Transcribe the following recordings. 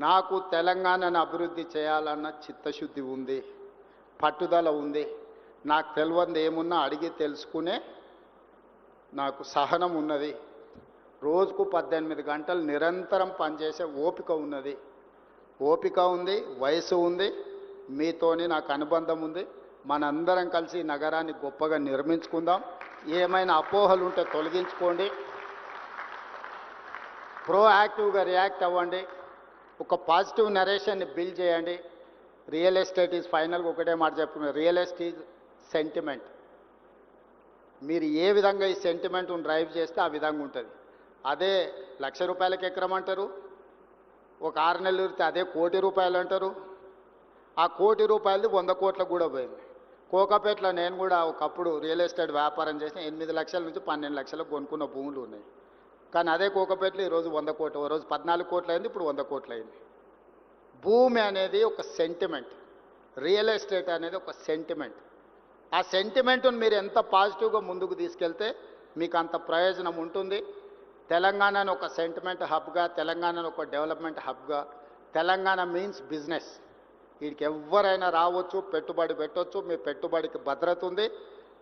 నాకు తెలంగాణను అభివృద్ధి చేయాలన్న చిత్తశుద్ధి ఉంది పట్టుదల ఉంది. నాకు తెలియంది ఏమున్నా అడిగి తెలుసుకునే నాకు సహనం ఉన్నది. రోజుకు పద్దెనిమిది గంటలు నిరంతరం పనిచేసే ఓపిక ఉన్నది. ఓపిక ఉంది వయసు ఉంది మీతోని నాకు అనుబంధం ఉంది. మనందరం కలిసి నగరాన్ని గొప్పగా నిర్మించుకుందాం. ఏమైనా అపోహలు ఉంటే తొలగించుకోండి. ప్రోయాక్టివ్గా రియాక్ట్ అవ్వండి. ఒక పాజిటివ్ నరేషన్ని బిల్డ్ చేయండి. రియల్ ఎస్టేట్ ఈజ్ ఫైనల్గా ఒకటే మాట చెప్పుకున్నాను రియల్ ఎస్టేట్ సెంటిమెంట్. మీరు ఏ విధంగా ఈ సెంటిమెంట్ను డ్రైవ్ చేస్తే ఆ విధంగా ఉంటుంది. అదే లక్ష రూపాయలకి ఎకరం అంటారు. ఒక ఆరు నెలలు ఉరితే అదే కోటి రూపాయలు అంటారు. ఆ కోటి రూపాయలది వంద కోట్లకు కూడా పోయింది. కోకాపేటలో నేను కూడా ఒకప్పుడు రియల్ ఎస్టేట్ వ్యాపారం చేసిన ఎనిమిది లక్షల నుంచి పన్నెండు లక్షలకు కొనుక్కున్న భూములు ఉన్నాయి. కానీ అదే కోకపేటలో ఈరోజు వంద కోట్లు ఓ రోజు పద్నాలుగు కోట్లు అయింది ఇప్పుడు వంద కోట్లు అయింది భూమి అనేది ఒక సెంటిమెంట్ రియల్ ఎస్టేట్ అనేది ఒక సెంటిమెంట్ ఆ సెంటిమెంట్ను మీరు ఎంత పాజిటివ్గా ముందుకు తీసుకెళ్తే మీకు అంత ప్రయోజనం ఉంటుంది. తెలంగాణను ఒక సెంటిమెంట్ హబ్గా తెలంగాణను ఒక డెవలప్మెంట్ హబ్గా తెలంగాణ మీన్స్ బిజినెస్ వీడికి ఎవరైనా రావచ్చు పెట్టుబడి పెట్టవచ్చు మీ పెట్టుబడికి భద్రత ఉంది.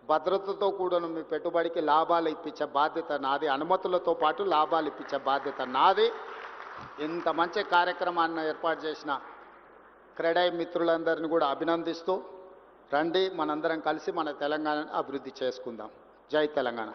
భద్రతతో కూడాను మీ పెట్టుబడికి లాభాలు ఇప్పించే బాధ్యత నాది అనుమతులతో పాటు లాభాలు ఇప్పించే బాధ్యత నాది. ఇంత మంచి కార్యక్రమాన్ని ఏర్పాటు చేసిన క్రెడై మిత్రులందరిని కూడా అభినందిస్తూ రండి మనందరం కలిసి మన తెలంగాణను అభివృద్ధి చేసుకుందాం. జై తెలంగాణ.